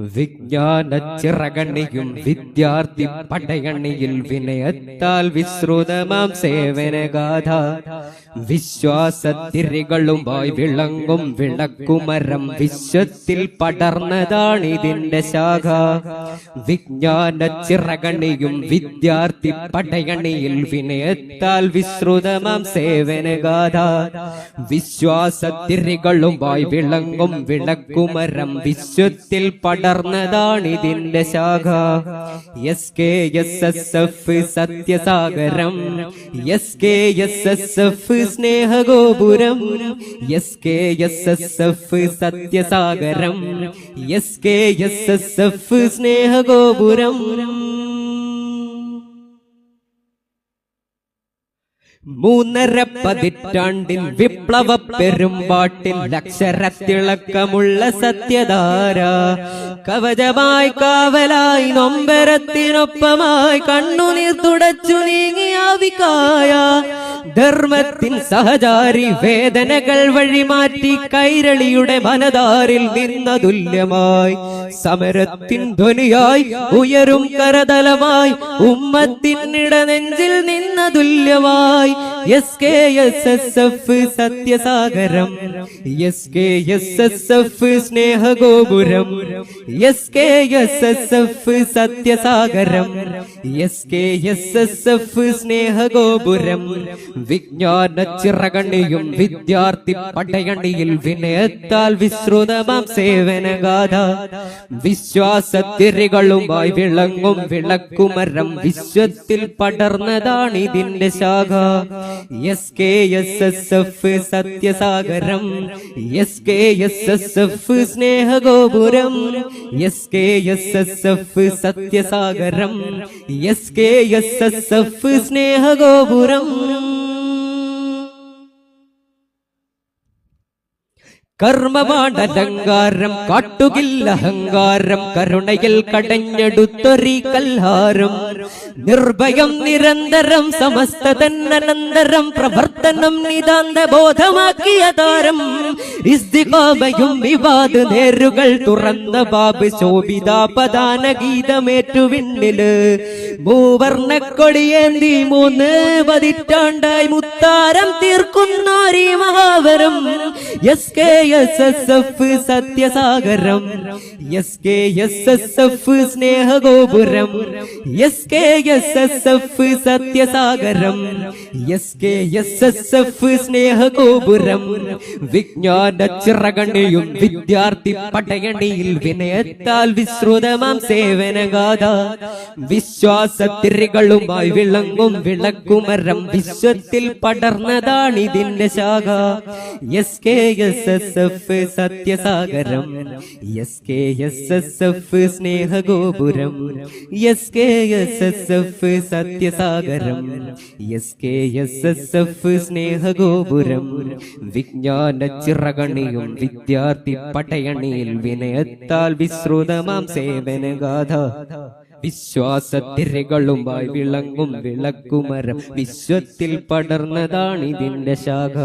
വിജ്ഞാന ചിറകണിയും വിദ്യാർത്ഥി പടയണിയിൽ വിനയത്താൽ വിശ്രുതമാം സേവനഗാഥ. വിശ്വാസത്തിരികളുമായി വിളങ്ങും വിളക്കുമരം വിശ്വത്തിൽ പടർന്നതാണിതിന്റെ ശാഖ. വിജ്ഞാന ചിറകണിയും വിദ്യാർത്ഥി പടയണിയിൽ വിനയത്താൽ വിശ്രുതമാം സേവനഗാഥ. വിശ്വാസത്തിരികളുമായി വിളങ്ങും വിളക്കുമരം വിശ്വത്തിൽ പടർന്നതാണിതിന്റെ ശാഖ. S K S S F സത്യസാഗരം. S K S S F സ്നേഹഗോപുരം. S K S S F സത്യസാഗരം. S K S S F സ്നേഹഗോപുരം. മൂന്നര പതിറ്റാണ്ടിൽ വിപ്ലവ പെരുമ്പാട്ടിൽ അക്ഷരത്തിളക്കമുള്ള സത്യധാര. കവചമായി കാവലായി നൊമ്പരത്തിനൊപ്പമായി കണ്ണുനീർ തുടച്ചു നീങ്ങിയാവിക്കായ ധർമ്മത്തിൻ സഹചാരി വേദനകൾ വഴിമാറ്റി കൈരളിയുടെ മനതാരിൽ നിന്ന തുല്യമായി സമരത്തിൻ ധ്വനിയായി ഉയരും കരതലമായി ഉമ്മത്തിൻ നെഞ്ചിൽ നിന്ന തുല്യമായി S K S S F സത്യസാഗരം. S K S S F സ്നേഹഗോപുരം. S K S S F സത്യസാഗരം. S K S S F സ്നേഹഗോപുരം. വിജ്ഞാന ചിറകണിയും വിദ്യാർത്ഥി പടയണിയിൽ വിനയത്താൽ വിശ്രുതമാം സേവനഗാഥ. വിശ്വാസത്തിരികളുമായി വിളങ്ങും വിളക്കുമരം വിശ്വത്തിൽ പടർന്നതാണിതിന്റെ ശാഖ. S K S S F സത്യസാഗരം S K S S F സ്നേഹഗോപുരം S K S S F സത്യസാഗരം S K S S F സ്നേഹഗോപുരം കർമ്മമാണലങ്കാരം കാട്ടുകില്ല അഹങ്കാരം കരുണയിൽ കടഞ്ഞെടുത്തൊരി കൽഹാരം. നിർഭയം നിരന്തരം സമസ്ത തന്നനന്തരം പ്രവർത്തനം നിതാന്ത ബോധമാക്കിയ താരം. ഇസ്തികാമയും വിവാദ നേരുകൾ തുറന്ന ബാബ് ശോഭിതാപദാന ഗീതമേറ്റുവിണ്ണിൽ മൂവർണക്കൊടിയേന്തി മൂന്ന് പതിറ്റാണ്ടായി മുത്താരം തീർക്കുന്നോരീ മഹാവരം. S K S S F സത്യസാഗരം S K S S F സ്നേഹഗോപുരം S K S S F സത്യസാഗരം S K S S F സ്നേഹഗോപുരം വിജ്ഞാന ചിറകണിയും വിദ്യാർത്ഥി പടയണിയിൽ വിനയത്താൽ വിശ്രുതമാം സേവനഗാഥ വിശ്വാസത്തിരികളുമായി വിളങ്ങും വിളക്കുമരം വിശ്വത്തിൽ പടർന്നതാണിതിന്റെ ശാഖ S K S S F സത്യസാഗരം. S K S S F സ്നേഹഗോപുരം. S K S S F സത്യസാഗരം. S K S S F സ്നേഹഗോപുരം. വിജ്ഞാന ചിറകണിയും വിദ്യാർത്ഥി പട്ടയണിയിൽ വിനയത്താൽ വിശ്രുതമാം സേവനഗാഥ. വിശ്വാസത്തിരകളുമായി വിളങ്ങും വിളക്കുമരം. വിശ്വത്തിൽ പടർന്നതാണിതിന്റെ ശാഖ.